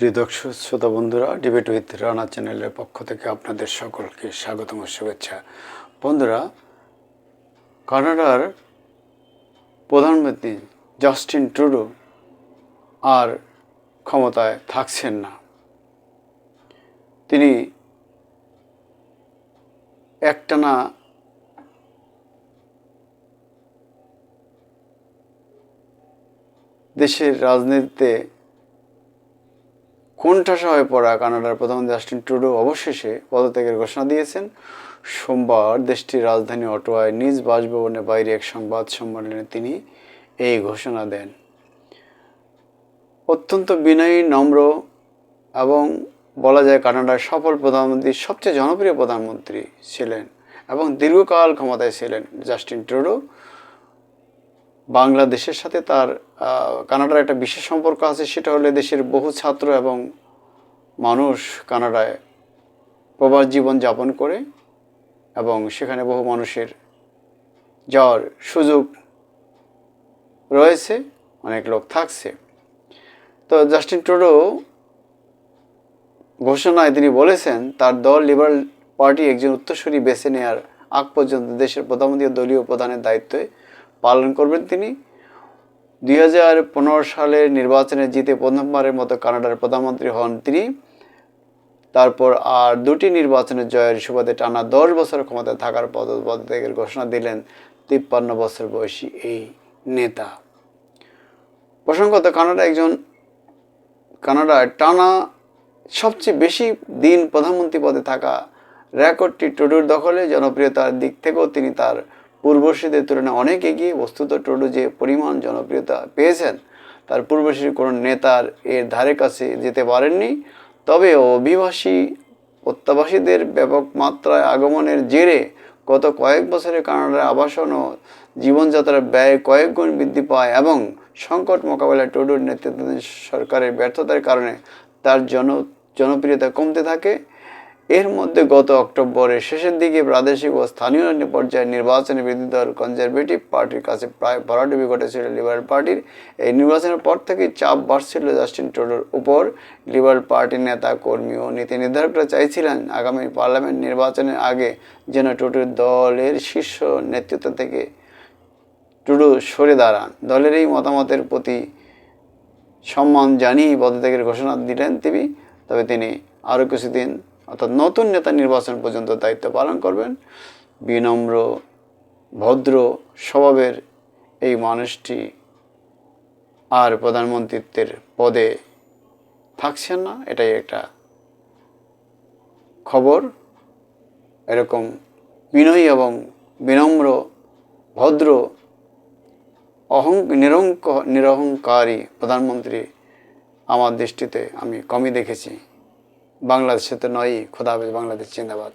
প্রিয় দর্শক, শ্রোতা বন্ধুরা ডিবেট উইথ রানা চ্যানেলের পক্ষ থেকে আপনাদের সকলকে স্বাগতম, শুভেচ্ছা। বন্ধুরা, কানাডার প্রধানমন্ত্রী জাস্টিন ট্রুডো আর ক্ষমতায় থাকছেন না। তিনি একটানা দেশের রাজনীতিতে কোণঠাসা হয়ে পড়া কানাডার প্রধানমন্ত্রী জাস্টিন ট্রুডো অবশেষে পদত্যাগের ঘোষণা দিয়েছেন। সোমবার দেশটির রাজধানী অটোয়ায় নিজ বাসভবনের বাইরে এক সংবাদ সম্মেলনে তিনি এই ঘোষণা দেন। অত্যন্ত বিনয়ী, নম্র এবং বলা যায় কানাডার সফল প্রধানমন্ত্রী, সবচেয়ে জনপ্রিয় প্রধানমন্ত্রী ছিলেন এবং দীর্ঘকাল ক্ষমতায় ছিলেন জাস্টিন ট্রুডো। বাংলাদেশের সাথে তার কানাডার একটা বিশেষ সম্পর্ক আছে, সেটা হলো দেশের বহু ছাত্র এবং মানুষ কানাডায় প্রবাস জীবন যাপন করে এবং সেখানে বহু মানুষের যাওয়ার সুযোগ রয়েছে, অনেক লোক থাকছে। তো জাস্টিন ট্রুডো ঘোষণায় তিনি বলেছেন, তার দল লিবারেল পার্টি একজন উত্তরসূরি বেছে নেওয়ার আগ পর্যন্ত দেশের প্রধানমন্ত্রী দলীয় প্রধানের দায়িত্বে পালন করবেন তিনি। দুই সালের নির্বাচনে জিতে প্রথমবারের মতো কানাডার প্রধানমন্ত্রী হন তিনি। তারপর আর দুটি নির্বাচনের জয়ের সুবাদে টানা দশ বছর ক্ষমতায় থাকার পদ পদত্যাগের ঘোষণা দিলেন তিপ্পান্ন বছর বয়সী এই নেতা। প্রসঙ্গত কানাডা একজন, কানাডার টানা সবচেয়ে বেশি দিন প্রধানমন্ত্রী পদে থাকা রেকর্ডটি টুডুর দখলে জনপ্রিয়তার দিক থেকেও তিনি তার পূর্বসূরীদের তুলনায় অনেক এগিয়ে বস্তুত টুডু যে পরিমাণ জনপ্রিয়তা পেয়েছেন, তার পূর্বসূরি কোনো নেতার এর ধারে কাছে যেতে পারেননি। তবে অভিবাসী প্রত্যাবাসীদের ব্যাপক মাত্রায় আগমনের জেরে গত কয়েক বছরে কানাডার আবাসন ও জীবনযাত্রার ব্যয় কয়েক গুণ বৃদ্ধি পায় এবং সংকট মোকাবেলায় টুডুর নেতৃত্বাধীন সরকারের ব্যর্থতার কারণে তার জন, জনপ্রিয়তা কমতে থাকে। এর মধ্যে গত অক্টোবরের শেষের দিকে প্রাদেশিক ও স্থানীয় পর্যায়ে নির্বাচনে বিরোধী দল কনজারভেটিভ পার্টির কাছে প্রায় ভরাডুবি ঘটেছিল। লিবারেল পার্টির এই নির্বাচনের পর থেকেই চাপ বাড়ছিল জাস্টিন ট্রুডোর উপর। লিবারেল পার্টির নেতা, কর্মী ও নীতি নির্ধারকরা চাইছিলেন আগামী পার্লামেন্ট নির্বাচনের আগে যেন ট্রুডোর দলের শীর্ষ নেতৃত্ব থেকে টুডু সরে দাঁড়ান। দলের এই মতামতের প্রতি সম্মান জানিয়ে পদত্যাগের ঘোষণা দিলেন তিনি। তবে তিনি আরও কিছুদিন অর্থাৎ নতুন নেতা নির্বাচন পর্যন্ত দায়িত্ব পালন করবেন। বিনম্র, ভদ্র স্বভাবের এই মানুষটি আর প্রধানমন্ত্রীত্বের পদে থাকছেন না, এটাই একটা খবর। এরকম বিনয়ী এবং বিনম্র, ভদ্র, অহং, নিরঙ্ক, নিরহংকারী প্রধানমন্ত্রী আমার দৃষ্টিতে আমি কমই দেখেছি। বাংলাদেশে তো নয়ই খোদা হাফেজ বাংলাদেশ জিন্দাবাদ।